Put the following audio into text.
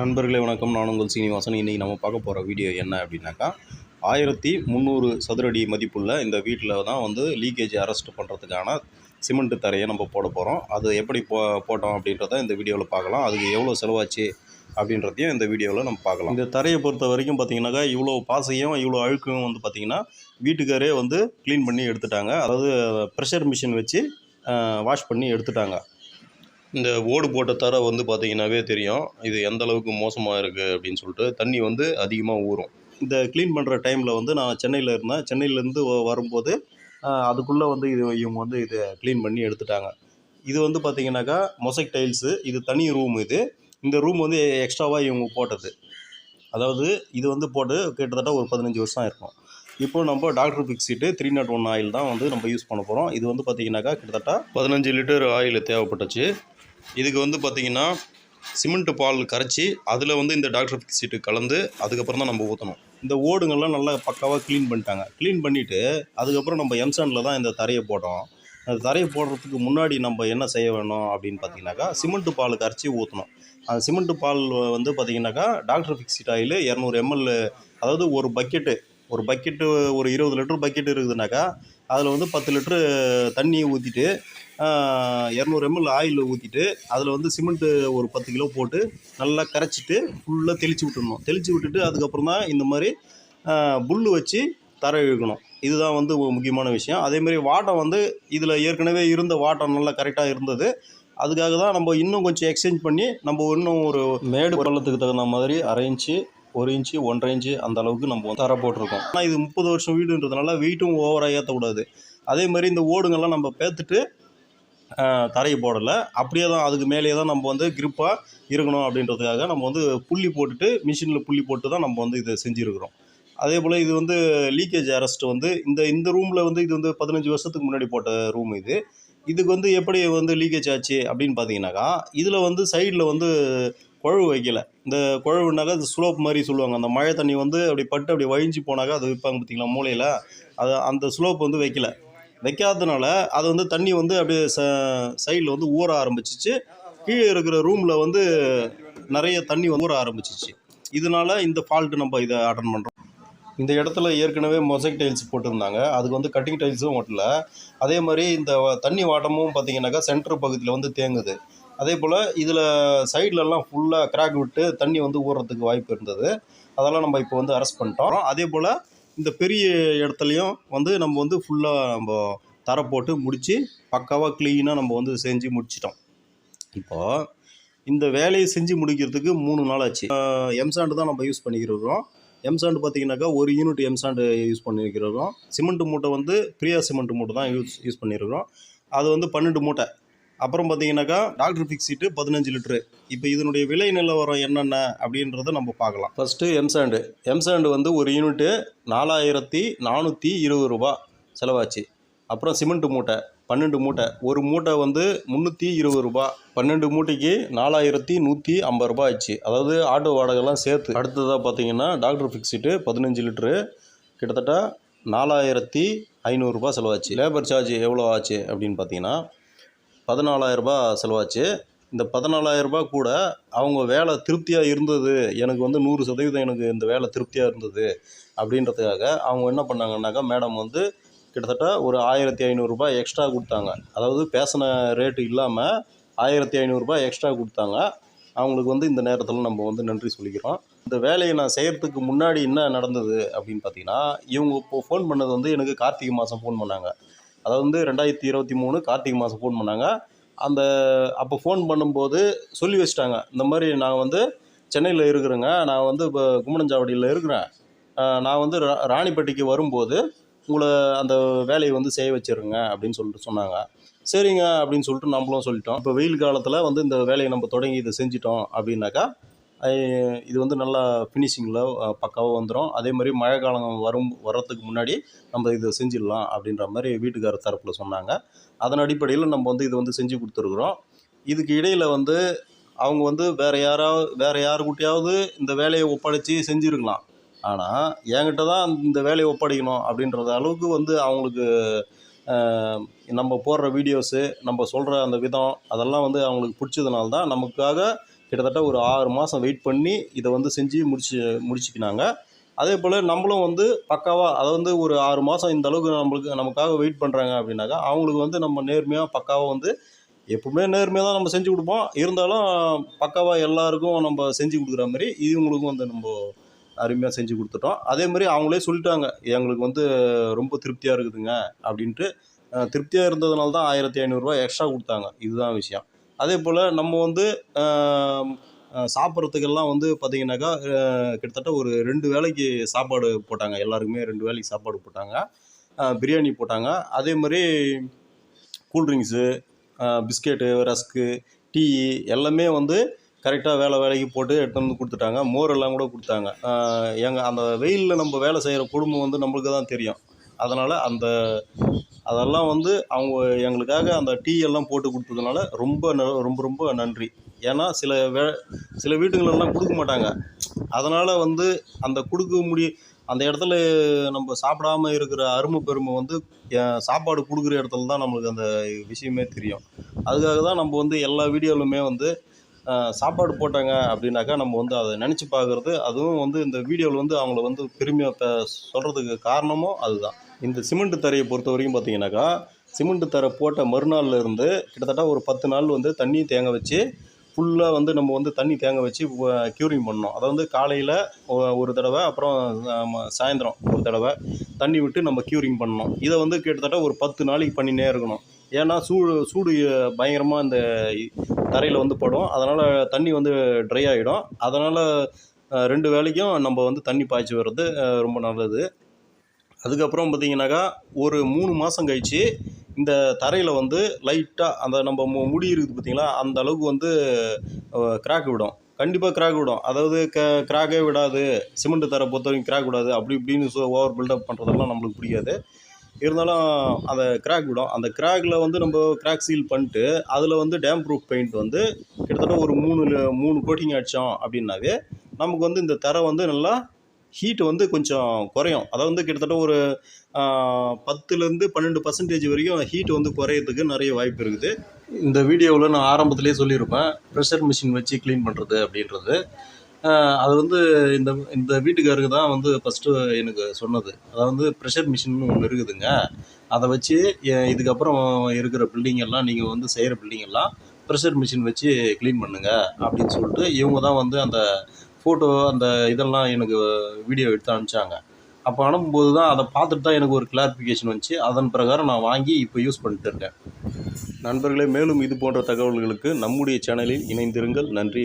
நண்பர்களே வணக்கம். நான் உங்கள் சீனிவாசன். இன்றைக்கி நம்ம பார்க்க போகிற வீடியோ என்ன அப்படின்னாக்கா ஆயிரத்தி முந்நூறு சதுரடி மதிப்புள்ள இந்த வீட்டில் தான் வந்து லீக்கேஜ் அரெஸ்ட் பண்ணுறதுக்கான சிமெண்ட் தரையை நம்ம போட போகிறோம் அது எப்படி போ போட்டோம் அப்படின்றத இந்த வீடியோவில் பார்க்கலாம். அதுக்கு எவ்வளோ செலவாச்சு அப்படின்றதையும் இந்த வீடியோவில் நம்ம பார்க்கலாம். இந்த தரையை பொறுத்த வரைக்கும் பார்த்தீங்கன்னாக்கா இவ்வளோ பாசையும் இவ்வளோ அழுக்கும் வந்து பார்த்திங்கன்னா வீட்டுக்காரே வந்து க்ளீன் பண்ணி எடுத்துட்டாங்க. அதாவது ப்ரெஷர் மிஷின் வச்சு வாஷ் பண்ணி எடுத்துட்டாங்க. இந்த ஓடு போட்ட தரை வந்து பார்த்தீங்கன்னாவே தெரியும். இது எந்த அளவுக்கு மோசமாக இருக்குது அப்படின்னு சொல்லிட்டு தண்ணி வந்து அதிகமாக ஊறும். இந்த க்ளீன் பண்ணுற டைமில் வந்து நான் சென்னையில் இருந்தேன். சென்னையிலேருந்து வரும்போது அதுக்குள்ளே வந்து இது இவங்க வந்து இதை க்ளீன் பண்ணி எடுத்துட்டாங்க. இது வந்து பார்த்தீங்கன்னாக்கா மொசைக் டைல்ஸு இது தனி ரூம் இது. இந்த ரூம் வந்து எக்ஸ்ட்ராவாக இவங்க போட்டது. அதாவது இது வந்து போட்டு கிட்டத்தட்ட ஒரு பதினஞ்சு வருஷம் இருக்கும் இப்போ நம்ம doctor Fixit three nought one oil தான் வந்து நம்ம யூஸ் பண்ண போகிறோம் இது வந்து பார்த்தீங்கன்னாக்கா கிட்டத்தட்ட பதினஞ்சு லிட்டர் ஆயில் தேவைப்பட்டுச்சு. இதுக்கு வந்து பார்த்தீங்கன்னா சிமெண்ட் பால் கரைச்சி அதில் வந்து இந்த டாக்டர் சீட்டு கலந்து அதுக்கப்புறம் தான் நம்ம ஊற்றணும் இந்த ஓடுங்கள்லாம் நல்லா பக்காவாக க்ளீன் பண்ணிட்டாங்க. க்ளீன் பண்ணிவிட்டு அதுக்கப்புறம் நம்ம எம்சாண்டில் தான் இந்த தரையை போட்டோம். அந்த தரையை போடுறதுக்கு முன்னாடி நம்ம என்ன செய்ய வேணும் அப்படின்னு பார்த்தீங்கன்னாக்கா சிமெண்ட்டு பால் கரைச்சி ஊற்றணும் அந்த சிமெண்ட் பால் வந்து பார்த்திங்கனாக்கா டாக்டர் ஃபிக்ஸிட் ஆயில் இரநூறு எம்எல் அதாவது ஒரு பக்கெட்டு ஒரு பக்கெட்டு ஒரு இருபது லிட்டர் பக்கெட் இருக்குதுனாக்கா அதில் வந்து பத்து லிட்ரு தண்ணியை ஊற்றிட்டு இரநூறு எம்எல் ஆயில் ஊற்றிட்டு அதில் வந்து சிமெண்ட்டு ஒரு பத்து கிலோ போட்டு நல்லா கரைச்சிட்டு ஃபுல்லாக தெளித்து விட்டுடணும். தெளித்து விட்டுட்டு அதுக்கப்புறம் தான் இந்த மாதிரி புல் வச்சு தரை இழுக்கணும். இதுதான் வந்து ஒரு முக்கியமான விஷயம். அதேமாதிரி வாட்டம் வந்து இதில் ஏற்கனவே இருந்த வாட்டம் நல்லா கரெக்டாக இருந்தது. அதுக்காக தான் நம்ம இன்னும் கொஞ்சம் எக்ஸ்சேஞ்ச் பண்ணி நம்ம இன்னும் ஒரு மேடு பள்ளத்துக்கு தகுந்த மாதிரி அரை இன்ச்சு ஒரு இன்ச்சு ஒன்றரை இன்ச்சு அந்த அளவுக்கு நம்ம தர போட்டிருக்கோம். ஆனால் இது முப்பது வருஷம் வீடுன்றதுனால வெயிட்டும் ஓவராக ஏற்றக்கூடாது அதே மாதிரி இந்த ஓடுங்கள்லாம் நம்ம பேத்துட்டு தரையை போடலை. அப்படியே தான் அதுக்கு மேலேயே தான் நம்ம வந்து கிரிப்பாக இருக்கணும் அப்படின்றதுக்காக நம்ம வந்து புள்ளி போட்டுட்டு மிஷினில் புள்ளி போட்டு தான் நம்ம வந்து இதை செஞ்சுருக்கிறோம். அதே போல் இது வந்து லீக்கேஜ் அரெஸ்ட் வந்து இந்த இந்த ரூமில் வந்து இது வந்து பதினஞ்சு வருஷத்துக்கு முன்னாடி போட்ட ரூம் இது. இதுக்கு வந்து எப்படி வந்து லீக்கேஜ் ஆச்சு அப்படின்னு பார்த்தீங்கன்னாக்கா இதில் வந்து சைடில் வந்து குழவு வைக்கல. இந்த குழவுனாக்கா அது ஸ்லோப் மாதிரி சொல்லுவாங்க. அந்த மழை தண்ணி வந்து அப்படி பட்டு அப்படி வழிஞ்சு போனாக்கா அது வைப்பாங்க பார்த்தீங்களா மூலையில். அது அந்த ஸ்லோப் வந்து வைக்கல. வைக்காததுனால அது வந்து தண்ணி வந்து அப்படியே ச சைடில் வந்து ஊற ஆரம்பிச்சிச்சு. கீழே இருக்கிற ரூமில் வந்து நிறைய தண்ணி வந்து ஊற ஆரம்பிச்சிச்சு. இதனால இந்த ஃபால்ட்டு நம்ம இதை அட்டன் பண்ணுறோம் இந்த இடத்துல ஏற்கனவே மொசைக் டைல்ஸ் போட்டிருந்தாங்க. அதுக்கு வந்து கட்டிங் டைல்ஸும் ஓட்டல அதே மாதிரி இந்த தண்ணி வாட்டமும் பார்த்தீங்கன்னாக்கா சென்டர் பகுதியில் வந்து தேங்குது. அதே போல் இதில் சைட்லலாம் ஃபுல்லாக கிராக் விட்டு தண்ணி வந்து ஊறுறதுக்கு வாய்ப்பு இருந்தது. அதெல்லாம் நம்ம இப்போ வந்து அரெஸ்ட் பண்ணிட்டோம். அதே போல் இந்த பெரிய இடத்துலையும் வந்து நம்ம வந்து ஃபுல்லாக நம்ம தரை போட்டு முடித்து பக்காவாக க்ளீனாக நம்ம வந்து செஞ்சு முடிச்சிட்டோம். இப்போது இந்த வேலையை செஞ்சு முடிக்கிறதுக்கு மூணு நாள் ஆச்சு. எம்சாண்டு தான் நம்ம யூஸ் பண்ணிக்கிறோம். எம்சாண்டு பார்த்தீங்கன்னாக்கா ஒரு யூனிட் எம்சாண்டு யூஸ் பண்ணியிருக்கிறோம் சிமெண்ட் மூட்டை வந்து பிரியா சிமெண்ட் மூட்டை தான் யூஸ் யூஸ் பண்ணியிருக்கிறோம். அது வந்து பன்னெண்டு மூட்டை. அப்புறம் பார்த்தீங்கன்னாக்கா டாக்டர் ஃபிக்ஸிட்டு பதினஞ்சு லிட்ரு இப்போ இதனுடைய விலை நிலவரம் என்னென்ன அப்படின்றத நம்ம பார்க்கலாம். ஃபஸ்ட்டு எம்சாண்டு எம்சாண்டு வந்து ஒரு யூனிட்டு நாலாயிரத்தி நானூற்றி இருபது ரூபா செலவாச்சு. அப்புறம் சிமெண்ட் மூட்டை பன்னெண்டு மூட்டை. ஒரு மூட்டை வந்து முந்நூற்றி இருபது ரூபா. பன்னெண்டு மூட்டைக்கு நாலாயிரத்தி நூற்றி ஐம்பது ரூபா ஆச்சு. அதாவது ஆட்டோ வாடகைலாம் சேர்த்து. அடுத்ததாக பார்த்தீங்கன்னா டாக்டர் ஃபிக்ஸிட்டு பதினஞ்சு லிட்ரு கிட்டத்தட்ட நாலாயிரத்தி ஐநூறுரூபா செலவாச்சு. லேபர் சார்ஜ் எவ்வளோ ஆச்சு அப்படின்னு பார்த்தீங்கன்னா பதினாலாயிரரூபா செலவாச்சு. இந்த பதினாலாயிரரூபா கூட அவங்க வேலை திருப்தியாக இருந்தது. எனக்கு வந்து நூறு சதவீதம் எனக்கு இந்த வேலை திருப்தியாக இருந்தது அப்படின்றதுக்காக அவங்க என்ன பண்ணாங்கன்னாக்கா மேடம் வந்து கிட்டத்தட்ட ஒரு ஆயிரத்தி ஐநூறுரூபா எக்ஸ்ட்ரா கொடுத்தாங்க. அதாவது பேசின ரேட்டு இல்லாமல் ஆயிரத்தி ஐநூறுரூபா எக்ஸ்ட்ரா கொடுத்தாங்க. அவங்களுக்கு வந்து இந்த நேரத்தில் நம்ம வந்து நன்றி சொல்லிக்கிறோம். இந்த வேலையை நான் செய்கிறதுக்கு முன்னாடி என்ன நடந்தது அப்படின்னு பார்த்தீங்கன்னா இவங்க இப்போ ஃபோன் பண்ணது வந்து எனக்கு கார்த்திகை மாதம் ஃபோன் பண்ணாங்க. அதாவது வந்து ரெண்டாயிரத்தி இருபத்தி மூணு கார்த்திகை மாதம் ஃபோன் பண்ணாங்க. அந்த அப்போ ஃபோன் பண்ணும்போது சொல்லி வச்சிட்டாங்க. இந்த மாதிரி நான் வந்து சென்னையில் இருக்கிறேங்க. நான் வந்து இப்போ கும்மணஞ்சாவடியில் இருக்கிறேன். நான் வந்து ரா ராணிப்பேட்டைக்கு வரும்போது உங்களை அந்த வேலையை வந்து செய்ய வச்சிருங்க அப்படின்னு சொல்லிட்டு சொன்னாங்க. சரிங்க அப்படின்னு சொல்லிட்டு நம்மளும் சொல்லிட்டோம். இப்போ வெயில் காலத்தில் வந்து இந்த வேலையை நம்ம தொடங்கி இதை செஞ்சிட்டோம் அப்படின்னாக்கா இது வந்து நல்லா ஃபினிஷிங்கில் பக்காவாக வந்துடும் அதே மாதிரி மழை காலம் வரும் வர்றதுக்கு முன்னாடி நம்ம இதை செஞ்சிடலாம் அப்படின்ற மாதிரி வீட்டுக்கார தரப்பில் சொன்னாங்க. அதன் அடிப்படையில் நம்ம வந்து இதை வந்து செஞ்சு கொடுத்துருக்குறோம். இதுக்கு இடையில் வந்து அவங்க வந்து வேறு யாராவது வேறு யாருக்கிட்டையாவது இந்த வேலையை ஒப்படைச்சி செஞ்சுருக்கலாம். ஆனால் என்கிட்ட தான் இந்த வேலையை ஒப்படைக்கணும் அப்படின்றது அளவுக்கு வந்து அவங்களுக்கு நம்ம போடுற வீடியோஸு நம்ம சொல்கிற அந்த விதம் அதெல்லாம் வந்து அவங்களுக்கு பிடிச்சதுனால தான் நமக்காக கிட்டத்தட்ட ஒரு ஆறு மாதம் வெயிட் பண்ணி இதை வந்து செஞ்சு முடிச்சு முடிச்சுக்கினாங்க. அதே போல் நம்மளும் வந்து பக்காவாக அதை வந்து ஒரு ஆறு மாதம் இந்த அளவுக்கு நம்மளுக்கு நமக்காக வெயிட் பண்ணுறாங்க அப்படின்னாக்கா அவங்களுக்கு வந்து நம்ம நேர்மையாக பக்காவாக வந்து எப்பவுமே நேர்மையாக தான் நம்ம செஞ்சு கொடுப்போம். இருந்தாலும் பக்காவாக எல்லாருக்கும் நம்ம செஞ்சு கொடுக்குற மாதிரி இவங்களுக்கும் வந்து நம்ம அருமையாக செஞ்சு கொடுத்துட்டோம். அதே மாதிரி அவங்களே சொல்லிட்டாங்க எங்களுக்கு வந்து ரொம்ப திருப்தியாக இருக்குதுங்க அப்படின்ட்டு. திருப்தியாக இருந்ததுனால தான் ஆயிரத்தி ஐநூறுரூவா எக்ஸ்ட்ரா கொடுத்தாங்க. இதுதான் விஷயம். அதே போல் நம்ம வந்து சாப்பிட்றதுக்கெல்லாம் வந்து பார்த்திங்கனாக்கா கிட்டத்தட்ட ஒரு ரெண்டு வேளைக்கு சாப்பாடு போட்டாங்க. எல்லாருக்குமே ரெண்டு வேளைக்கு சாப்பாடு போட்டாங்க. பிரியாணி போட்டாங்க. அதே மாதிரி கூல்ட்ரிங்க்ஸு பிஸ்கெட்டு ரஸ்க்கு டீ எல்லாமே வந்து கரெக்டாக வேலை வேலைக்கு போட்டு எடுத்து வந்து கொடுத்துட்டாங்க. மோர் எல்லாம் கூட கொடுத்தாங்க. எங்கள் அந்த வெயிலில் நம்ம வேலை செய்கிற குடும்பம் வந்து நம்மளுக்கு தான் தெரியும். அதனால் அந்த அதெல்லாம் வந்து அவங்க எங்களுக்காக அந்த டீ எல்லாம் போட்டு கொடுத்ததுனால ரொம்ப ந- ரொம்ப ரொம்ப நன்றி. ஏன்னா சில வே சில வீட்டுங்களெல்லாம் கொடுக்க மாட்டாங்க. அதனால் வந்து அந்த கொடுக்க முடிய அந்த இடத்துல நம்ம சாப்பிடாம இருக்கிற அருமை பெருமை வந்து சாப்பாடு கொடுக்குற இடத்துல தான் நம்மளுக்கு அந்த விஷயமே தெரியும். அதுக்காக தான் நம்ம வந்து எல்லா வீடியோலுமே வந்து சாப்பாடு போட்டாங்க அப்படின்னாக்கா நம்ம வந்து அதை நினச்சி பார்க்குறது அதுவும் வந்து இந்த வீடியோவில் வந்து அவங்கள வந்து பெருமையாக சொல்கிறதுக்கு காரணமும் அதுதான். இந்த சிமெண்ட் தரையை பொறுத்த வரைக்கும் பார்த்தீங்கன்னாக்கா சிமெண்ட் தரை போட்ட மறுநாளில் இருந்து கிட்டத்தட்ட ஒரு பத்து நாள் வந்து தண்ணி தேங்க வச்சு ஃபுல்லாக வந்து நம்ம வந்து தண்ணி தேங்க வச்சு க்யூரிங் பண்ணோம். அதை வந்து காலையில் ஒரு தடவை அப்புறம் சாயந்தரம் ஒரு தடவை தண்ணி விட்டு நம்ம க்யூரிங் பண்ணோம். இதை வந்து கிட்டத்தட்ட ஒரு பத்து நாளைக்கு பண்ணினே இருக்கணும். ஏன்னா சூடு சூடு பயங்கரமாக இந்த தரையில் வந்து படும். அதனால் தண்ணி வந்து ட்ரை ஆகிடும் அதனால் ரெண்டு வேளைக்கும் நம்ம வந்து தண்ணி பாய்ச்சி வர்றது ரொம்ப நல்லது. அதுக்கப்புறம் பார்த்தீங்கன்னாக்கா ஒரு மூணு மாதம் கழிச்சு இந்த தரையில் வந்து லைட்டாக அந்த நம்ம மு- முடி இருக்குது பார்த்தீங்களா அந்த அளவுக்கு வந்து கிராக் விடும். கண்டிப்பாக கிராக் விடும். அதாவது க கிராக்கே விடாது. சிமெண்ட் தரை பொறுத்த வரைக்கும் கிராக் விடாது. அப்படி இப்படின்னு ஸோ ஓவர் பில்டப் பண்ணுறதெல்லாம் நம்மளுக்கு பிடிக்காது இருந்தாலும் அந்த கிராக் விடும். அந்த கிராக்கில் வந்து நம்ம கிராக் சீல் பண்ணிட்டு அதில் வந்து டேம் ப்ரூஃப் பெயிண்ட் வந்து கிட்டத்தட்ட ஒரு மூணு மூணு கோட்டிங் அடித்தோம் அப்படின்னாவே நமக்கு வந்து இந்த தரை வந்து நல்லா ஹீட் வந்து கொஞ்சம் குறையும். அதாவது வந்து கிட்டத்தட்ட ஒரு பத்துலேருந்து பன்னெண்டு பர்சன்டேஜ் வரைக்கும் ஹீட் வந்து குறையிறதுக்கு நிறைய வாய்ப்பு இருக்குது. இந்த வீடியோவில் நான் ஆரம்பத்திலே சொல்லியிருப்பேன். ப்ரெஷர் மிஷின் வச்சு க்ளீன் பண்ணுறது அப்படின்றது. அது வந்து இந்த இந்த வீட்டுக்காருக்கு தான் வந்து ஃபஸ்ட்டு எனக்கு சொன்னது. அதாவது ப்ரெஷர் மிஷின் ஒன்று இருக்குதுங்க. அதை வச்சு இதுக்கப்புறம் இருக்கிற பில்டிங் எல்லாம் நீங்கள் வந்து செய்கிற பில்டிங் எல்லாம் ப்ரெஷர் மிஷின் வச்சு க்ளீன் பண்ணுங்கள் அப்படின்னு சொல்லிட்டு இவங்க தான் வந்து அந்த ஃபோட்டோ அந்த இதெல்லாம் எனக்கு வீடியோ எடுத்து அனுப்பிச்சாங்க. அப்போ அனுப்பும்போது தான் அதை பார்த்துட்டு தான் எனக்கு ஒரு கிளாரிஃபிகேஷன் வந்துச்சு. அதன் பிரகாரம் நான் வாங்கி இப்போ யூஸ் பண்ணிட்டு இருக்கேன். நண்பர்களே மேலும் இது போன்ற தகவல்களுக்கு நம்முடைய சேனலில் இணைந்திருங்கள். நன்றி